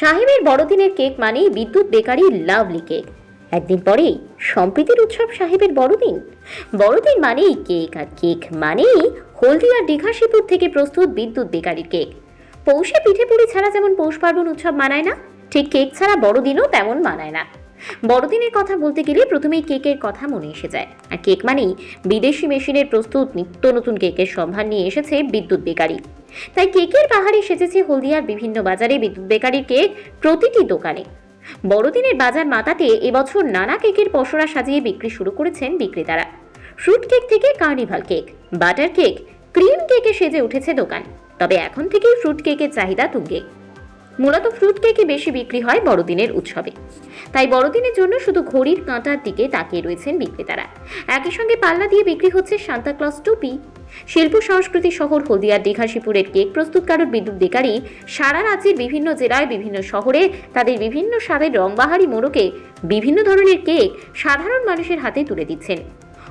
সাহেবের বড়দিনের কেক মানেই বিদ্যুৎ বেকারি লাভলি কেক। একদিন পরেই সম্প্রীতির উৎসব সাহেবের বড়দিন। বড়দিন মানেই কেক, আর কেক মানেই হলদিয়ার দীঘাশিপুর থেকে প্রস্তুত বিদ্যুৎ বেকারির কেক। পৌষে পিঠে পুলি ছাড়া যেমন পৌষ পার্বণ উৎসব মানায় না, ঠিক কেক ছাড়া বড়দিনও তেমন মানায় না। বড়দিনের কথা বলতে গেলে প্রথমেই কেকের কথা মনে এসে যায়। আর কেক মানেই বিদেশি মেশিনের প্রস্তুত নিত্য নতুন কেকের সম্ভার নিয়ে এসেছে বিদ্যুৎ বেকারি। তাই কেকের পাহাড়ে সেজেছে হলদিয়ার বিভিন্ন বাজারে বিদ্যুৎ বেকারির কেক প্রতিটি দোকানে। বড়দিনের বাজার মাতাতে এবছর নানা কেকের পসরা সাজিয়ে বিক্রি শুরু করেছেন বিক্রেতারা। ফ্রুট কেক থেকে carnival cake, butter cake, cream কেকে সেজে উঠেছে দোকান। তবে এখন থেকেই ফ্রুট কেকের চাহিদা তুঙ্গে। মূলত ফ্রুট কেকই বেশি বিক্রি হয় বড়দিনের উৎসবে। তাই বড়দিনের জন্য শুধু ঘড়ির কাঁটার দিকে তাকিয়ে রয়েছেন বিক্রেতারা। একই সঙ্গে পাল্লা দিয়ে বিক্রি হচ্ছে সান্তাক্লজ টুপি। শিল্প সংস্কৃতি শহর হলদিয়ার দীঘাশিপুরের কেক প্রস্তুতকারক বিদ্যুৎ বেকারি সারা রাজ্যের বিভিন্ন জেলায়, বিভিন্ন শহরে তাদের বিভিন্ন স্বাদের রংবাহারি মোড়কে বিভিন্ন ধরনের কেক সাধারণ মানুষের হাতে তুলে দিচ্ছেন।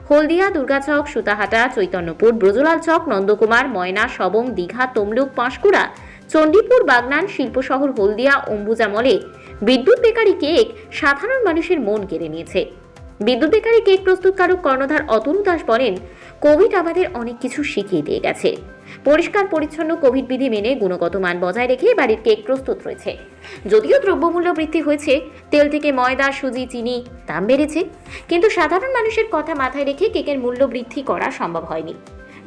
হলদিয়া, দুর্গাচক, সুতাহাটা, চৈতন্যপুর, ব্রজলাল চক, নন্দকুমার, ময়না সবং দীঘা, তমলুক, পাঁশকুড়া চণ্ডীপুর বাগনান শিল্প শহর হলদিয়া অম্বুজা মলে বিদ্যুৎ বেকারি কেক সাধারণ মানুষের মন কেড়ে নিয়েছে। বিদ্যুৎ বেকারি কেক প্রস্তুতকারক কর্ণধার অতনু দাস বলেন, কোভিড আমাদের অনেক কিছু শিখিয়ে দিয়ে গেছে। পরিষ্কার, পরিচ্ছন্ন কোভিড বিধি মেনে গুণগত মান বজায় রেখে বাড়ির কেক প্রস্তুত রয়েছে। যদিও দ্রব্যমূল্য বৃদ্ধি হয়েছে, তেল থেকে ময়দা, সুজি, চিনি, দাম বেড়েছে। কিন্তু সাধারণ মানুষের কথা মাথায় রেখে কেকের মূল্য বৃদ্ধি করা সম্ভব হয়নি।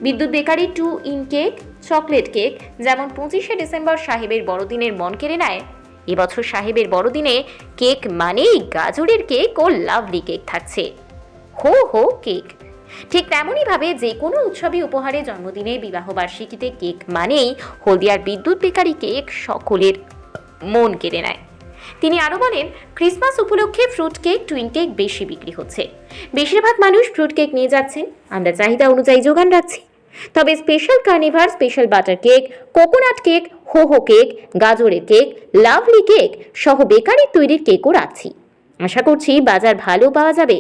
Bidyut bakery twin cake, chocolate cake, যেমন পঁচিশে ডিসেম্বর সাহেবের বড়দিনের মন কেড়ে নেয়। এবছর সাহেবের বড়দিনে কেক মানেই গাজরের কেক ও লাভলি কেক থাকছে। হো হো, কেক। ঠিক তেমনইভাবে যে কোনো উৎসবে উপহারে জন্মদিনে, বিবাহবার্ষিকীতে কেক মানেই হলদিয়ার বিদ্যুৎ বেকারি কেক সকলের মন কেড়ে নেয়। তিনি আরও বলেন ক্রিসমাস উপলক্ষে ফ্রুট কেক টুইন কেক বেশি বিক্রি হচ্ছে। বেশিরভাগ মানুষ ফ্রুট কেক নিয়ে যাচ্ছেন আমরা চাহিদা অনুযায়ী যোগান রাখছি। তবে special carnival special butter cake coconut cake ho ho cake গাজরের কেক লাভলি কেক সহ বেকারির তৈরির কেকও রাখছি। আশা করছি বাজার ভালো পাওয়া যাবে।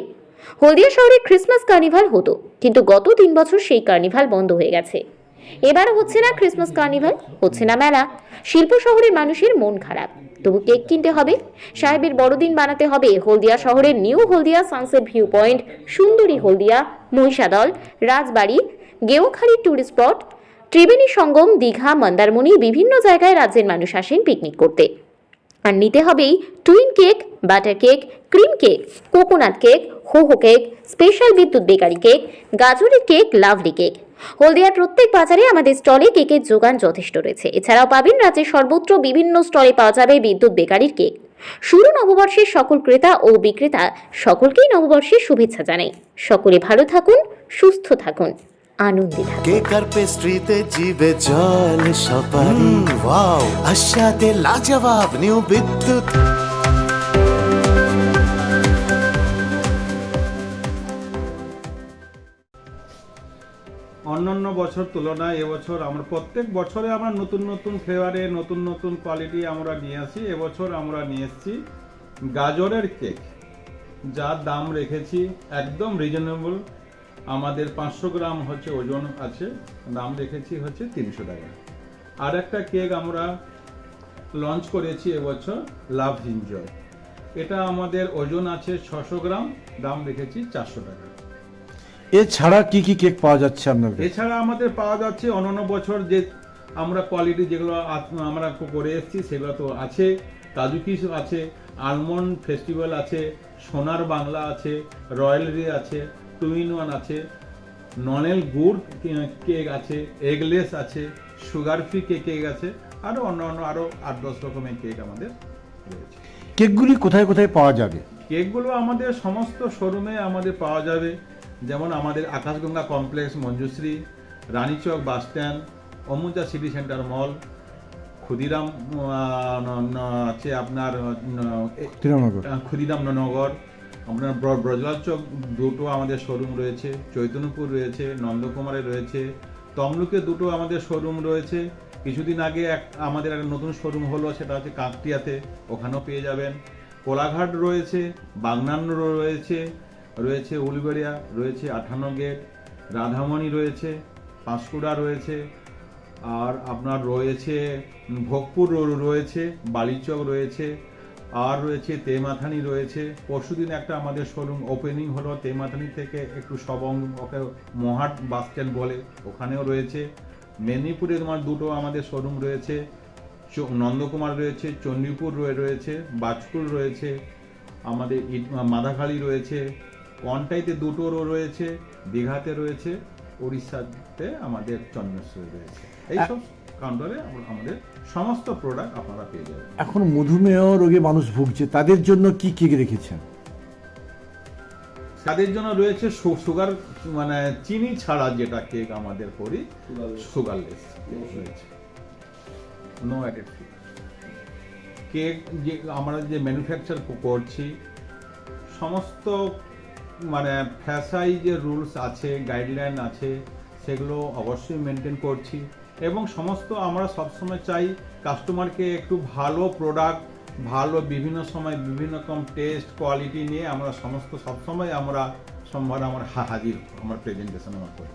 হলদিয়া শহরে ক্রিসমাস কার্নিভাল হতো, কিন্তু গত তিন বছর সেই কার্নিভাল বন্ধ হয়ে গেছে। এবারও হচ্ছে না ক্রিসমাস কার্নিভাল হচ্ছে না মেলা। শিল্প শহরের মানুষের মন খারাপ। তবু কেক কিনতে হবে। সাহেবের বড়দিন বানাতে হবে হলদিয়া শহরের new Haldia sunset view point, সুন্দরী হলদিয়া, মহিষাদল, রাজবাড়ি, গেওখালী ট্যুরিস্ট স্পট, ত্রিবেণী সঙ্গম, দীঘা, মন্দারমণি, বিভিন্ন জায়গায় রাজ্যের মানুষ আসেন পিকনিক করতে। আর নিতে হবেই twin cake butter cake cream cake coconut cake ho ho cake special Bidyut bakery cake গাজরের কেক লাভলি কেক হলদিয়ার প্রত্যেক বাজারে আমাদের স্টলে কেকের যোগান যথেষ্ট রয়েছে। এছাড়াও পাবেন রাজ্যের সর্বত্র বিভিন্ন স্টলে পাওয়া যাবে বিদ্যুৎ বেকারির কেক। শুরু নববর্ষের সকল ক্রেতা ও বিক্রেতা সকলকেই নববর্ষের শুভেচ্ছা জানাই। সকলে ভালো থাকুন, সুস্থ থাকুন। আনন্দে থাকুন কেক আর পেস্ট্রিতে জিবে জল সপারি। ওয়াও আশাতে লাজবাব নিউ বিদ্যুৎ। অন্যান্য বছর তুলনায় এবছর আমরা প্রত্যেক বছরে আমরা নতুন নতুন ফ্লেভারে নতুন নতুন কোয়ালিটি আমরা নিয়ে আসি। এবছর আমরা নিয়ে এসেছি গাজরের কেক যার দাম রেখেছি একদম রিজনেবল আমাদের পাঁচশো গ্রাম হচ্ছে ওজন আছে দাম রেখেছি হচ্ছে তিনশো টাকা। আর একটা কেক আমরা লঞ্চ করেছি এবছর লাভ এনজয় এটা আমাদের ওজন আছে ছশো গ্রাম দাম রেখেছি চারশো টাকা। এছাড়া কি কি কেক পাওয়া যাচ্ছে আপনার এছাড়া আমাদের পাওয়া যাচ্ছে অন্যান্য বছর যে আমরা কোয়ালিটি যেগুলো আমরা করে এসেছি সেগুলো তো আছে কাজু কিস আছে আলমন্ড ফেস্টিভ্যাল আছে সোনার বাংলা আছে রয়্যালরি আছে টু ইন ওয়ান আছে ননেল গুড় কেক আছে এগলেস আছে সুগার ফ্রি কেক কেক আছে আরও অন্য অন্য আরও আট দশ রকমের কেক আমাদের রয়েছে। কেকগুলি কোথায় কোথায় পাওয়া যাবে? কেকগুলো আমাদের সমস্ত শোরুমে আমাদের পাওয়া যাবে। যেমন আমাদের Akashganga complex Manjushree Ranichak bus stand Amuja city centre mall Khudiram আছে আপনার ক্ষুদিরাম নগর আপনার ব্র- ব্রজলাল চক দুটো আমাদের শোরুম রয়েছে, চৈতন্যপুর রয়েছে, নন্দকুমারে রয়েছে, তমলুকে দুটো আমাদের শোরুম রয়েছে। কিছুদিন আগে এক আমাদের একটা নতুন শোরুম হলো, সেটা হচ্ছে কাকটিয়াতে ওখানেও পেয়ে যাবেন। কোলাঘাট রয়েছে, বাগনান রয়েছে রয়েছে উলবেড়িয়া, রয়েছে আঠান্ন গেট, রাধামণি রয়েছে, পাঁশকুড়া রয়েছে, আর আপনার রয়েছে ভোগপুর রয়েছে, বালিচক রয়েছে আর রয়েছে তেমাথানি রয়েছে। পরশুদিন একটা আমাদের শোরুম ওপেনিং হলো তেমাথানি থেকে একটু সবং ওকে মহাট বাস স্ট্যান্ড বলে ওখানেও রয়েছে। মেদিনীপুরে তোমার দুটো আমাদের শোরুম রয়েছে। নন্দকুমার রয়েছে চণ্ডীপুর রয়ে- রয়েছে বাজপুর রয়েছে আমাদের ইট- মাদাখালী রয়েছে কন্টাইতে দুটো রো- রয়েছে দীঘাতে রয়েছে উড়িষ্যাতে আমাদের চন্দ্রেশ্বরে রয়েছে। এইসব কাউন্টারে আমাদের সমস্ত প্রোডাক্ট আপনারা পেয়ে যাবেন। এখন মধুমেহ রোগে মানুষ ভুগছে তাদের জন্য কি কেক রেখেছেন? তাদের জন্য রয়েছে সুগার মানে চিনি ছাড়া যেটা কেক আমাদের করি সুগারলেস রয়েছে। নো অ্যাডেড কেক যে আমরা যে ম্যানুফ্যাকচার করছি সমস্ত মানে ফ্যাসাই যে রুলস আছে গাইডলাইন আছে সেগুলো অবশ্যই মেনটেন করছি। এবং সমস্ত আমরা সবসময় চাই কাস্টমারকে একটু ভালো প্রোডাক্ট ভালো বিভিন্ন সময় বিভিন্ন রকম টেস্ট কোয়ালিটি নিয়ে আমরা সমস্ত সবসময় আমরা সোমবার আমার হাজির, আমার প্রেজেন্টেশন আমার করি।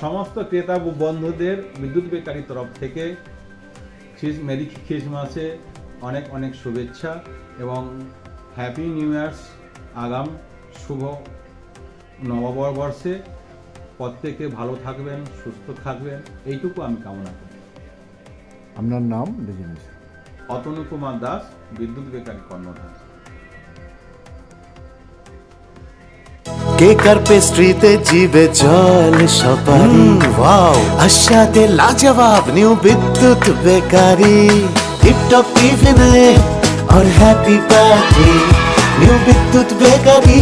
সমস্ত ক্রেতা বন্ধুদের বিদ্যুৎ বেকারি তরফ থেকে মেরি খ্রিসমাসে অনেক অনেক শুভেচ্ছা এবং হ্যাপি নিউ ইয়ার্স আগাম, শুভ নববর্ষে প্রত্যেকে ভালো থাকবেন সুস্থ থাকবেন এইটুকু আমি কামনা করি আপনার নাম বিজনেস অতনু কুমার দাস বিদ্যুৎ বেকারি কর্ণধার কেক আর পেস্ট্রিতে জিবে জল সপারি ওয়াও আশাতে লাজবাব নিউ বিদ্যুৎ বেকারি টিপটপ টিফিনে और happy party new Bidyut bakery